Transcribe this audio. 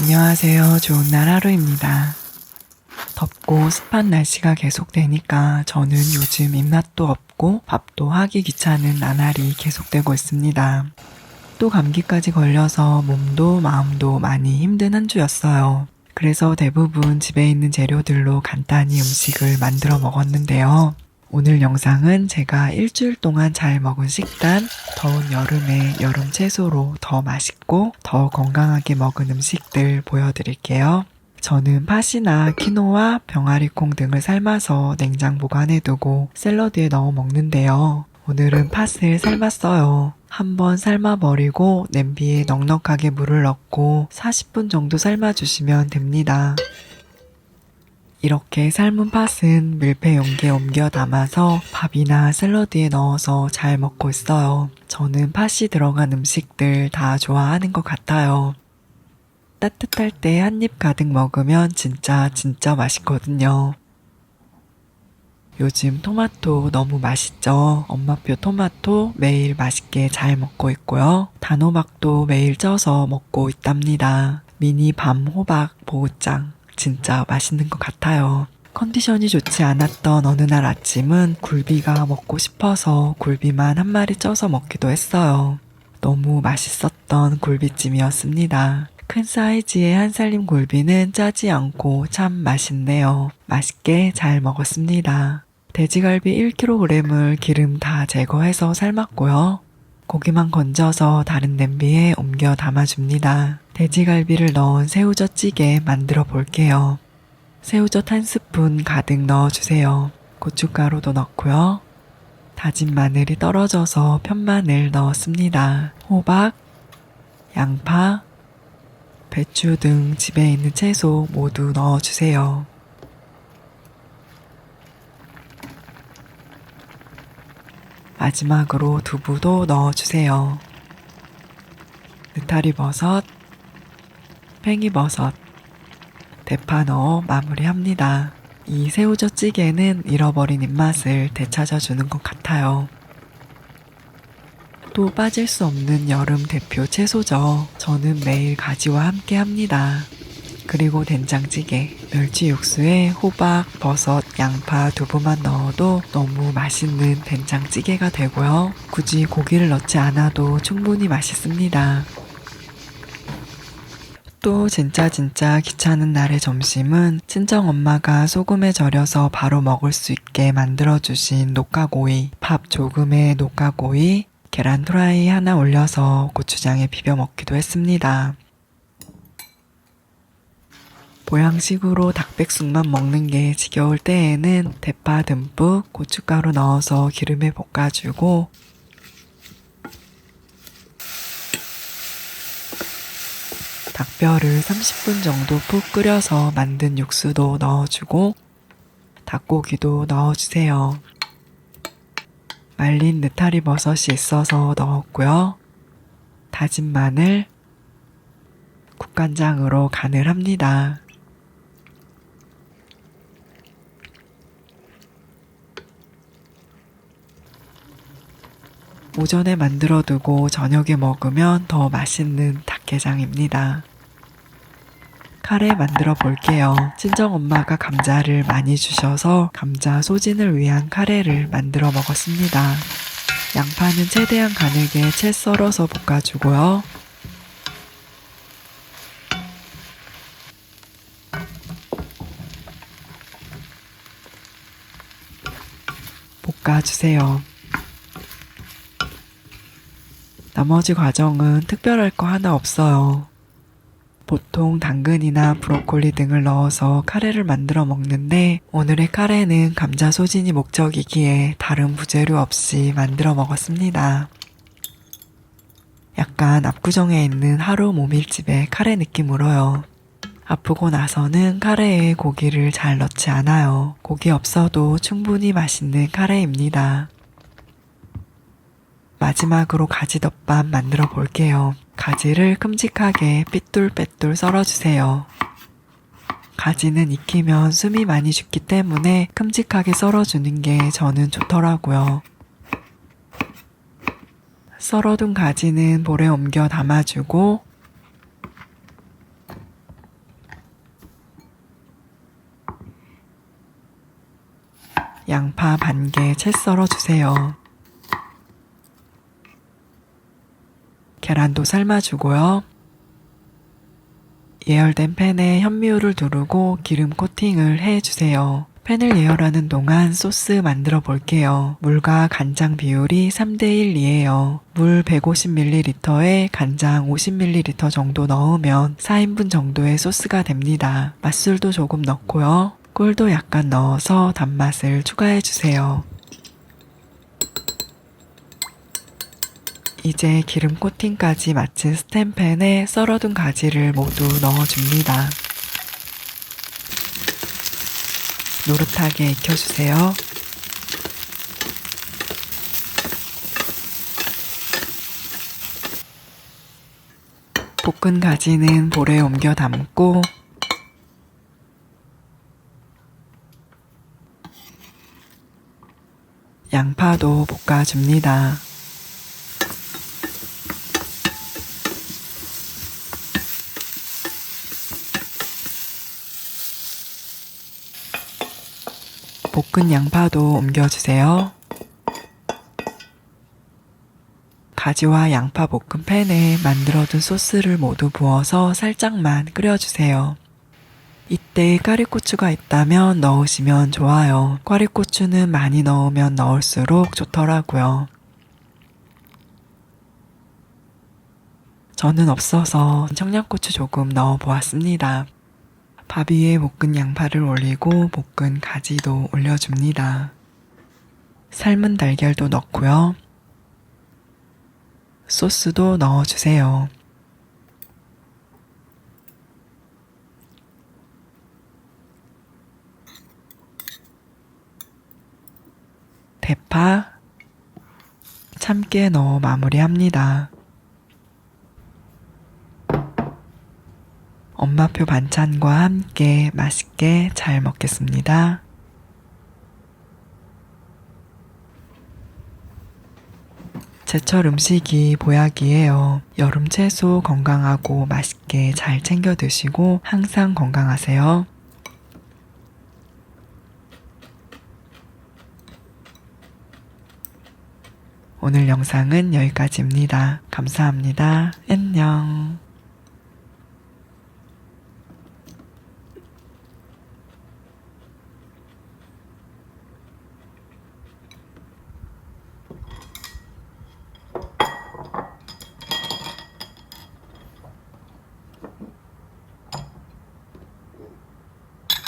안녕하세요. 좋은 날 하루입니다. 덥고 습한 날씨가 계속되니까 저는 요즘 입맛도 없고 밥도 하기 귀찮은 나날이 계속되고 있습니다. 또 감기까지 걸려서 몸도 마음도 많이 힘든 한 주였어요. 그래서 대부분 집에 있는 재료들로 간단히 음식을 만들어 먹었는데요. 오늘 영상은 제가 일주일 동안 잘 먹은 식단, 더운 여름에 여름 채소로 더 맛있고 더 건강하게 먹은 음식들 보여드릴게요. 저는 팥이나 키노아, 병아리콩 등을 삶아서 냉장 보관해두고 샐러드에 넣어 먹는데요. 오늘은 팥을 삶았어요. 한번 삶아버리고 냄비에 넉넉하게 물을 넣고 40분 정도 삶아주시면 됩니다. 이렇게 삶은 팥은 밀폐 용기에 옮겨 담아서 밥이나 샐러드에 넣어서 잘 먹고 있어요. 저는 팥이 들어간 음식들 다 좋아하는 것 같아요. 따뜻할 때 한 입 가득 먹으면 진짜 진짜 맛있거든요. 요즘 토마토 너무 맛있죠? 엄마표 토마토 매일 맛있게 잘 먹고 있고요. 단호박도 매일 쪄서 먹고 있답니다. 미니 밤 호박 보우짱 진짜 맛있는 것 같아요. 컨디션이 좋지 않았던 어느 날 아침은 굴비가 먹고 싶어서 굴비만 한 마리 쪄서 먹기도 했어요. 너무 맛있었던 굴비찜이었습니다. 큰 사이즈의 한살림 굴비는 짜지 않고 참 맛있네요. 맛있게 잘 먹었습니다. 돼지갈비 1kg을 기름 다 제거해서 삶았고요. 고기만 건져서 다른 냄비에 옮겨 담아줍니다. 돼지갈비를 넣은 새우젓 찌개 만들어 볼게요. 새우젓 한 스푼 가득 넣어주세요. 고춧가루도 넣고요. 다진 마늘이 떨어져서 편마늘 넣었습니다. 호박, 양파, 배추 등 집에 있는 채소 모두 넣어주세요. 마지막으로 두부도 넣어주세요. 느타리 버섯, 팽이버섯, 대파 넣어 마무리합니다. 이 새우젓 찌개는 잃어버린 입맛을 되찾아주는 것 같아요. 또 빠질 수 없는 여름 대표 채소죠. 저는 매일 가지와 함께 합니다. 그리고 된장찌개, 멸치 육수에 호박, 버섯, 양파, 두부만 넣어도 너무 맛있는 된장찌개가 되고요. 굳이 고기를 넣지 않아도 충분히 맛있습니다. 또 진짜 진짜 귀찮은 날의 점심은 친정 엄마가 소금에 절여서 바로 먹을 수 있게 만들어주신 녹각오이, 밥 조금에 녹각오이, 계란 프라이 하나 올려서 고추장에 비벼 먹기도 했습니다. 보양식으로 닭백숙만 먹는 게 지겨울 때에는 대파 듬뿍 고춧가루 넣어서 기름에 볶아주고 닭뼈를 30분 정도 푹 끓여서 만든 육수도 넣어주고 닭고기도 넣어주세요. 말린 느타리 버섯이 있어서 넣었고요. 다진 마늘, 국간장으로 간을 합니다. 오전에 만들어 두고 저녁에 먹으면 더 맛있는 닭게장입니다. 카레 만들어 볼게요. 친정 엄마가 감자를 많이 주셔서 감자 소진을 위한 카레를 만들어 먹었습니다. 양파는 최대한 가늘게 채 썰어서 볶아주고요. 볶아주세요. 나머지 과정은 특별할 거 하나 없어요. 보통 당근이나 브로콜리 등을 넣어서 카레를 만들어 먹는데 오늘의 카레는 감자 소진이 목적이기에 다른 부재료 없이 만들어 먹었습니다. 약간 압구정에 있는 하루 모밀집의 카레 느낌으로요. 아프고 나서는 카레에 고기를 잘 넣지 않아요. 고기 없어도 충분히 맛있는 카레입니다. 마지막으로 가지덮밥 만들어 볼게요. 가지를 큼직하게 삐뚤빼뚤 썰어주세요. 가지는 익히면 숨이 많이 죽기 때문에 큼직하게 썰어주는 게 저는 좋더라고요. 썰어둔 가지는 볼에 옮겨 담아주고 양파 반 개 채 썰어주세요. 계란도 삶아주고요. 예열된 팬에 현미유를 두르고 기름 코팅을 해주세요. 팬을 예열하는 동안 소스 만들어 볼게요. 물과 간장 비율이 3대1이에요. 물 150ml에 간장 50ml 정도 넣으면 4인분 정도의 소스가 됩니다. 맛술도 조금 넣고요. 꿀도 약간 넣어서 단맛을 추가해 주세요. 이제 기름 코팅까지 마친 스텐팬에 썰어둔 가지를 모두 넣어줍니다. 노릇하게 익혀주세요. 볶은 가지는 볼에 옮겨 담고 양파도 볶아줍니다. 볶은 양파도 옮겨주세요. 가지와 양파 볶은 팬에 만들어둔 소스를 모두 부어서 살짝만 끓여주세요. 이때 까리고추가 있다면 넣으시면 좋아요. 까리고추는 많이 넣으면 넣을수록 좋더라고요. 저는 없어서 청양고추 조금 넣어 보았습니다. 밥 위에 볶은 양파를 올리고 볶은 가지도 올려줍니다. 삶은 달걀도 넣고요. 소스도 넣어주세요. 대파, 참깨 넣어 마무리합니다. 엄마표 반찬과 함께 맛있게 잘 먹겠습니다. 제철 음식이 보약이에요. 여름 채소 건강하고 맛있게 잘 챙겨 드시고 항상 건강하세요. 오늘 영상은 여기까지입니다. 감사합니다. 안녕.